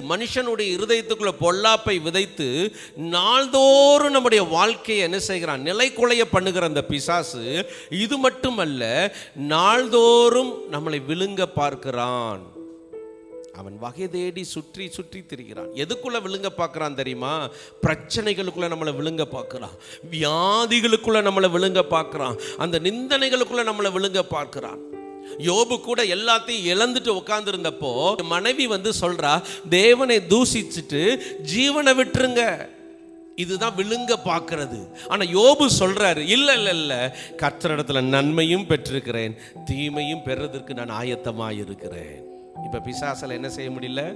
மனுஷனுடைய இருதயத்துக்குள்ள பொல்லாப்பை விதைத்து நாள்தோறும் நம்முடைய வாழ்க்கையை என்ன செய்கிறான்? நிலைக்குலைய பண்ணுகிற அந்த பிசாசு இது மட்டுமல்ல நாள்தோறும் நம்மளை விழுங்க பார்க்கிறான். அவன் வகை தேடி சுற்றி சுற்றி திரிகிறான். எதுக்குள்ள விழுங்க பார்க்கிறான் தெரியுமா? பிரச்சனைகளுக்குள்ள நம்மளை விழுங்க பார்க்கிறான். வியாதிகளுக்குள்ள நம்மளை விழுங்க பார்க்கிறான். அந்த நிந்தனைகளுக்குள்ள நம்மளை விழுங்க பார்க்கிறான். யோபு கூட எல்லாத்தையும் இழந்துட்டு உட்கார்ந்துருந்தப்போ மனைவி வந்து சொல்றா தேவனை தூசிச்சுட்டு ஜீவனை விட்டுருங்க. இதுதான் விழுங்க பார்க்கறது ஆனா யோபு சொல்றாரு இல்ல இல்ல இல்ல. கர்த்தரிடத்துல நன்மையும் பெற்றிருக்கிறேன் தீமையும் பெறதற்கு நான் ஆயத்தமாக இருக்கிறேன் இப்ப பிசாசல என்ன செய்ய முடியல?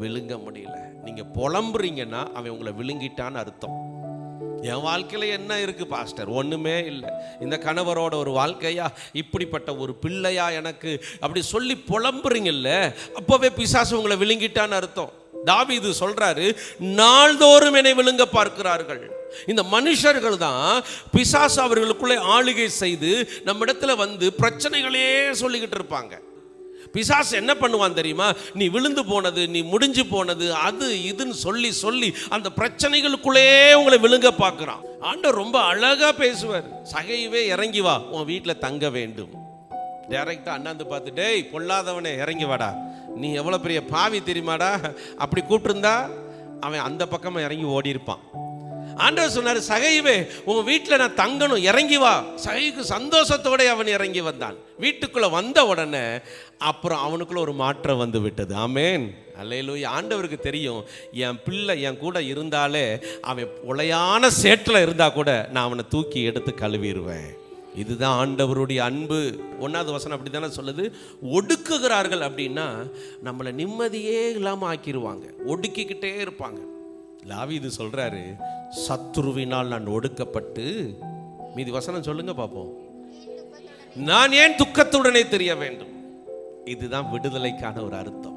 விழுங்க முடியல. நீங்க புலம்புறீங்கன்னா அவன் உங்களை விழுங்கிட்டான்னு அர்த்தம். என் வாழ்க்கையில என்ன இருக்குது பாஸ்டர்? ஒன்றுமே இல்லை. இந்த கணவரோட ஒரு வாழ்க்கையா? இப்படிப்பட்ட ஒரு பிள்ளையா எனக்கு? அப்படி சொல்லி புலம்புறீங்கல்ல? அப்போவே பிசாசு உங்களை விழுங்கிட்டான்னு அர்த்தம். டாபி இது சொல்கிறாரு நாள்தோறும் என்னை விழுங்க பார்க்கிறார்கள். இந்த மனுஷர்கள் தான் பிசாசு அவர்களுக்குள்ளே ஆளுகை செய்து நம்மிடத்தில் வந்து பிரச்சனைகளே சொல்லிக்கிட்டு இருப்பாங்க. பிசாசு என்ன பண்ணுவான் தெரியுமா? நீ விழுந்து போனது நீ முடிஞ்சு போனது அது இதுன்னு சொல்லி சொல்லி அந்த பிரச்சனைகளுக்குள்ளே உங்களை விழுங்க பார்க்குறான். ஆண்டவர் ரொம்ப அழகா பேசுவார். சகையவே இறங்கி வா உன் வீட்டில் தங்க வேண்டும். டைரக்டாக அண்ணாந்து பார்த்து டேய் பொல்லாதவனே இறங்கி வாடா. நீ எவ்வளோ பெரிய பாவி தெரியுமாடா? அப்படி கூப்பிட்டுருந்தா அவன் அந்த பக்கமாக இறங்கி ஓடி இருப்பான் ஆண்டவர் சொன்னார் சகைவே உன் வீட்டில் நான் தங்கணும் இறங்கி வா. சகைக்கு சந்தோஷத்தோட அவன் இறங்கி வந்தான். வீட்டுக்குள்ளே வந்த உடனே அப்புறம் அவனுக்குள்ள ஒரு மாற்றம் வந்து விட்டது. ஆமேன். அல்லையிலூய் ஆண்டவருக்கு தெரியும் என் பிள்ளை என் கூட இருந்தாலே அவன் உளையான சேற்றில் இருந்தால் கூட நான் அவனை தூக்கி எடுத்து கழுவிடுவேன். இதுதான் ஆண்டவருடைய அன்பு. ஒன்றாவது வசனம் அப்படி தானே சொல்லுது? ஒடுக்குகிறார்கள் அப்படின்னா நம்மளை நிம்மதியே இல்லாமல் ஆக்கிடுவாங்க ஒடுக்கிக்கிட்டே இருப்பாங்க. லாவி இது சொல்றாரு சத்ருவினால் நான் ஒடுக்கப்பட்டு மீதி வசனம் சொல்லுங்க பார்ப்போம் நான் ஏன் துக்கத்துடனே தெரிய வேண்டும்? இதுதான் விடுதலைக்கான ஒரு அர்த்தம்.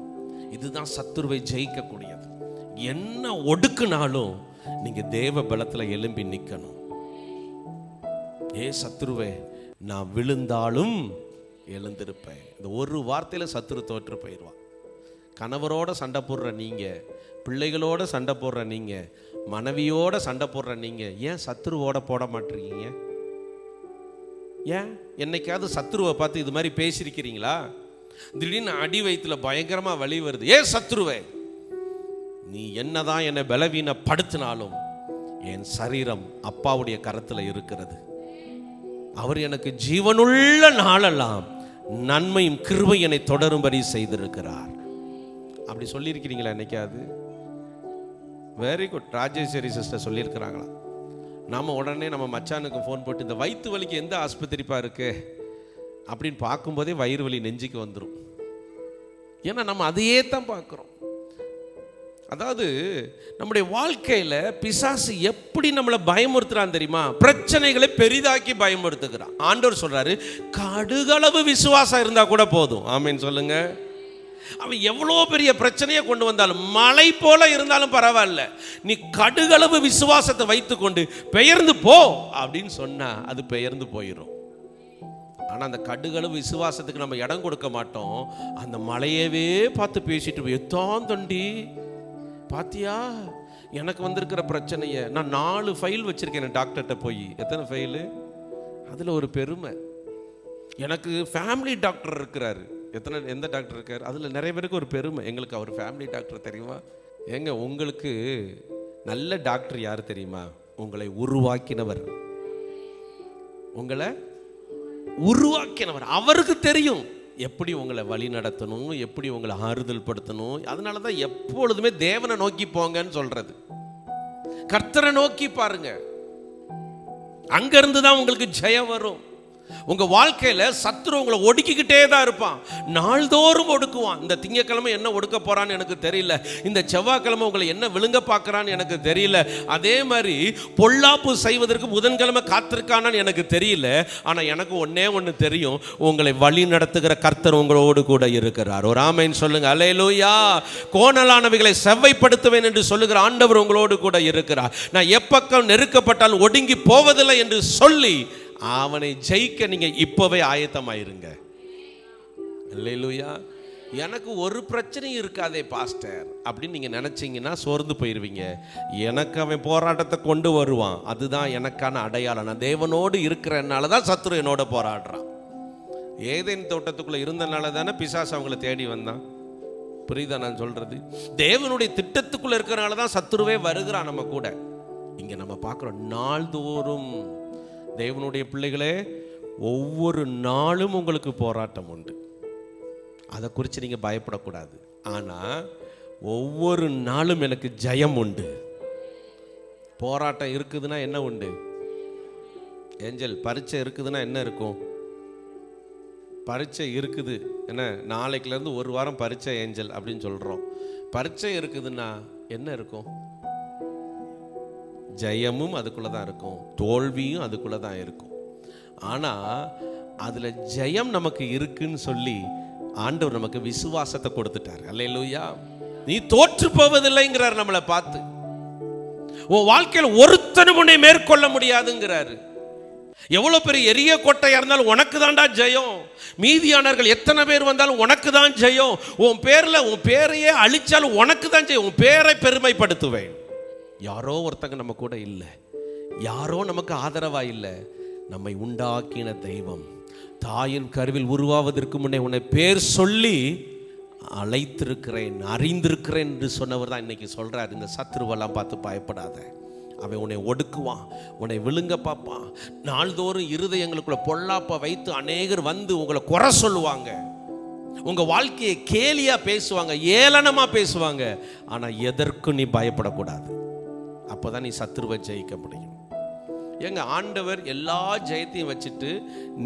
இதுதான் சத்துருவை ஜெயிக்கக்கூடியது. என்ன ஒடுக்குனாலும் நீங்க தேவ பலத்துல எழும்பி நிக்கணும். ஏ சத்ருவே நான் விழுந்தாலும் எழுந்திருப்பேன். இந்த ஒரு வார்த்தையில சத்துரு தோற்று போயிடுவான் கணவரோட சண்டை போடுற நீங்கள் பிள்ளைகளோட சண்டை போடுற நீங்கள் மனைவியோட சண்டை போடுற நீங்கள் ஏன் சத்துருவோட போட மாட்டிருக்கீங்க ஏன்? என்னைக்காவது சத்துருவை பார்த்து இது மாதிரி பேசியிருக்கிறீங்களா? திடீர்னு அடி வயிற்றுல பயங்கரமாக வலி வருது. ஏன் சத்துருவே நீ என்னதான் என்னை பலவீனப்படுத்தினாலும் என் சரீரம் அப்பாவுடைய கரத்தில் இருக்கிறது. அவர் எனக்கு ஜீவனுள்ள நாளெல்லாம் நன்மையும் கிருபையனை என்னை தொடரும்படி செய்திருக்கிறார். அப்படி சொல்லியிருக்கிறீங்களா என்னைக்காது வெரி குட் ராஜேஸ்வரி சிஸ்டர் சொல்லியிருக்கிறாங்களா? நம்ம உடனே நம்ம மச்சானுக்கு ஃபோன் போட்டு இந்த வயிற்று வலிக்கு எந்த ஆஸ்பத்திரிப்பா இருக்கு? அப்படின்னு பார்க்கும்போதே வயிறு வலி நெஞ்சுக்கு வந்துடும் ஏன்னா நம்ம அதையே தான் பார்க்குறோம். அதாவது நம்முடைய வாழ்க்கையில் பிசாசு எப்படி நம்மளை பயமுறுத்துறான் தெரியுமா? பிரச்சனைகளை பெரிதாக்கி பயமுறுத்துக்கிறான் ஆண்டவர் சொல்றாரு கடுகளவு விசுவாசம் இருந்தால் கூட போதும். ஆமீன் சொல்லுங்கள் அவன் எவ்வளோ பெரிய பிரச்சனையை கொண்டு வந்தாலும் மலை போல இருந்தாலும் பரவாயில்ல. நீ கடுகளவு விசுவாசத்தை வைத்துக்கொண்டு பெயர்ந்து போ அப்படின்னு சொன்னா அது பெயர்ந்து போயிடும் ஆனால் அந்த கடுகளவு விசுவாசத்துக்கு நம்ம இடம் கொடுக்க மாட்டோம். அந்த மலையவே பார்த்து பேசிட்டு எத்தான் தொண்டி பாத்தியா? எனக்கு வந்திருக்கிற பிரச்சனையை நான் நாலு ஃபைல் வச்சுருக்கேன் டாக்டர்கிட்ட போய். எத்தனை ஃபைலு அதில் ஒரு பெருமை. எனக்கு ஃபேமிலி டாக்டர் இருக்கிறாரு. எத்தனை எந்த டாக்டர் இருக்கார்? அதில் நிறைய பேருக்கு ஒரு பெருமை. எங்களுக்கு அவர் ஃபேமிலி டாக்டர் தெரியுமா? ஏங்க உங்களுக்கு நல்ல டாக்டர் யார் தெரியுமா? உங்களை உருவாக்கினவர். உங்களை உருவாக்கினவர். அவருக்கு தெரியும் எப்படி உங்களை வழி நடத்தணும் எப்படி உங்களை ஆறுதல் படுத்தணும். அதனால தான் எப்பொழுதுமே தேவனை நோக்கி போங்கன்னு சொல்றது. கர்த்தரை நோக்கி பாருங்க. அங்கிருந்து தான் உங்களுக்கு ஜெயம் வரும். உங்கள் வாழ்க்கையில் சத்துரு உங்களை ஒடுக்கிக்கிட்டே தான் இருப்பான். நாள்தோறும் ஒடுக்குவான். இந்த திங்கக்கிழமை என்ன ஒடுக்க போறான்னு எனக்கு தெரியல. இந்த செவ்வாய்க்கிழமை உங்களை என்ன விழுங்க பார்க்கறான்னு எனக்கு தெரியல. அதே மாதிரி பொல்லாப்பு செய்வதற்கு புதன்கிழமை காத்திருக்கானான்னு எனக்கு தெரியல. ஆனால் எனக்கு ஒன்னே ஒன்று தெரியும். உங்களை வழி நடத்துகிற கர்த்தர் உங்களோடு கூட இருக்கிறார். ஒரு ஆமைன்னு சொல்லுங்கள் அலையலூயா கோணலானவைகளை செவ்வைப்படுத்துவேன் என்று சொல்லுகிற ஆண்டவர் உங்களோடு கூட இருக்கிறார். நான் எப்பக்கம் நெருக்கப்பட்டால் ஒடுங்கி போவதில்லை என்று சொல்லி அவனை ஜெயிக்க நீங்கள் இப்போவே ஆயத்தமாயிருங்க. அல்லேலூயா. எனக்கு ஒரு பிரச்சனையும் இருக்காதே பாஸ்டர். அப்படின்னு நீங்கள் நினச்சிங்கன்னா சோர்ந்து போயிடுவீங்க எனக்கு அவன் போராட்டத்தை கொண்டு வருவான். அதுதான் எனக்கான அடையாளம். நான் தேவனோடு இருக்கிறனால தான் சத்ரு என்னோட போராடுறான். ஏதேன் தோட்டத்துக்குள்ளே இருந்தனால தானே பிசாஸ் அவங்கள தேடி வந்தான். புரியுதா நான் சொல்கிறது தேவனுடைய திட்டத்துக்குள்ளே இருக்கிறனால தான் சத்துருவே வருகிறான் நம்ம கூட. இங்கே நம்ம பார்க்குறோம் நாள்தோறும் தேவனுடைய பிள்ளைகளே ஒவ்வொரு நாளும் உங்களுக்கு போராட்டம் உண்டு. அதை குறித்து நீங்கள் பயப்படக்கூடாது. ஆனால் ஒவ்வொரு நாளும் எனக்கு ஜெயம் உண்டு. போராட்டம் இருக்குதுன்னா என்ன உண்டு? ஏஞ்சல் பரீட்சை இருக்குதுன்னா என்ன இருக்கும்? பரீட்சை இருக்குது. என்ன? நாளைக்குலேருந்து ஒரு வாரம் பரீட்சை ஏஞ்சல் அப்படின்னு சொல்கிறோம் பரீட்சை இருக்குதுன்னா என்ன இருக்கும்? ஜெயமும் அதுக்குள்ளே தான் இருக்கும். தோல்வியும் அதுக்குள்ளே தான் இருக்கும். ஆனால் அதில் ஜெயம் நமக்கு இருக்குன்னு சொல்லி ஆண்டவர் நமக்கு விசுவாசத்தை கொடுத்துட்டார். அல்லையா நீ தோற்று போவதில்லைங்கிறார் நம்மளை பார்த்து. உன் வாழ்க்கையில் ஒருத்தனும் உன்னை மேற்கொள்ள முடியாதுங்கிறாரு. எவ்வளவு பெரிய எரிய கோட்டையா இருந்தாலும் உனக்கு தான்டா ஜெயம். மீதியானவர்கள் எத்தனை பேர் வந்தாலும் உனக்கு தான் ஜெயம். உன் பேர்ல உன் பேரையே அழிச்சாலும் உனக்கு தான் ஜெயம். உன் பேரை பெருமைப்படுத்துவேன். யாரோ ஒருத்தங்க நம்ம கூட இல்லை. யாரோ நமக்கு ஆதரவாக இல்லை. நம்மை உண்டாக்கின தெய்வம். தாயின் கருவில் உருவாவதற்கு முன்னே உன்னை பேர் சொல்லி அழைத்திருக்கிறேன் அறிந்திருக்கிறேன் என்று சொன்னவர் தான் இன்னைக்கு சொல்கிறார் இந்த சத்ருவெல்லாம் பார்த்து பயப்படாத. அவன் உன்னை ஒடுக்குவான் உன்னை விழுங்க பார்ப்பான். நாள்தோறும் இருதயங்களுக்குள்ள பொல்லாப்ப வைத்து அநேகர் வந்து உங்களை குறை சொல்லுவாங்க. உங்கள் வாழ்க்கையை கேலியாக பேசுவாங்க ஏளனமாக பேசுவாங்க. ஆனால் எதற்கும் நீ பயப்படக்கூடாது. அப்போ தான் நீ சத்துருவை ஜெயிக்க முடியும் எங்க ஆண்டவர் எல்லா ஜெயத்தையும் வச்சுட்டு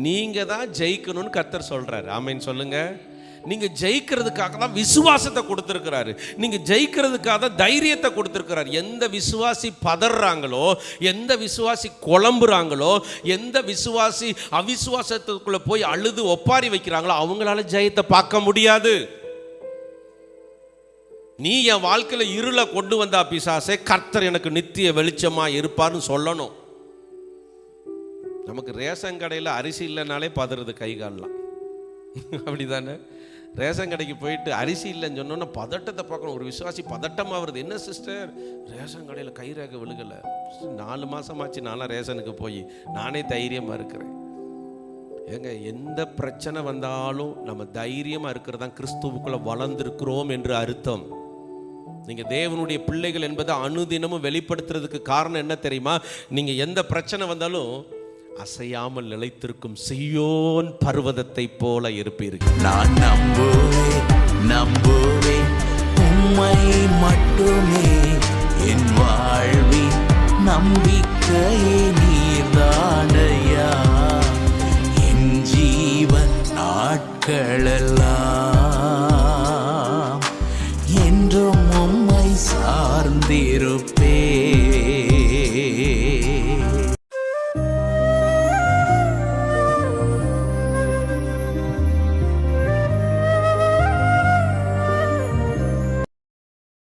நீங்க தான் ஜெயிக்கணும்னு கர்த்தர் சொல்றாரு. ஆமைன்னு சொல்லுங்க. நீங்க ஜெயிக்கிறதுக்காக தான் விசுவாசத்தை கொடுத்துருக்கிறாரு. நீங்க ஜெயிக்கிறதுக்காக தான் தைரியத்தை கொடுத்துருக்கிறாரு. எந்த விசுவாசி பதறாங்களோ எந்த விசுவாசி குழம்புறாங்களோ எந்த விசுவாசி அவிசுவாசத்துக்குள்ள போய் அழுது ஒப்பாரி வைக்கிறாங்களோ அவங்களால ஜெயத்தை பார்க்க முடியாது. நீ என் வாழ்க்கையில் இருளை கொண்டு வந்தா பிசாசே கர்த்தர் எனக்கு நித்திய வெளிச்சமாக இருப்பார்னு சொல்லணும். நமக்கு ரேஷன் கடையில் அரிசி இல்லைனாலே பதறது கை கால்லாம். அப்படிதானே? ரேஷன் கடைக்கு போயிட்டு அரிசி இல்லைன்னு சொன்னோன்னா பதட்டத்தை பார்க்கணும். ஒரு விசுவாசி பதட்டமாக வருது என்ன சிஸ்டர் ரேஷன் கடையில் கை ரேக விழுகலை. நாலு மாதமாச்சு நானும் ரேஷனுக்கு போய். நானே தைரியமாக இருக்கிறேன். ஏங்க எந்த பிரச்சனை வந்தாலும் நம்ம தைரியமாக இருக்கிறது தான் கிறிஸ்துவுக்குள்ளே வளர்ந்துருக்கிறோம் என்று அர்த்தம். நீங்கள் தேவனுடைய பிள்ளைகள் என்பதை அனுதினமும் வெளிப்படுத்துறதுக்கு காரணம் என்ன தெரியுமா? நீங்கள் எந்த பிரச்சனை வந்தாலும் அசையாமல் நிலைத்திருக்கும் செய்யோன் பர்வதத்தை போல இருப்பீர்கள். நான் நம்புவேன் நம்புவேன். உண்மை மட்டுமே என் வாழ்வின் நம்பிக்கையே நீர்தானையா? என் ஜீவன் நாட்களெல்லாம் என்றும் உம்மை சார்ந்திருப்பேன்.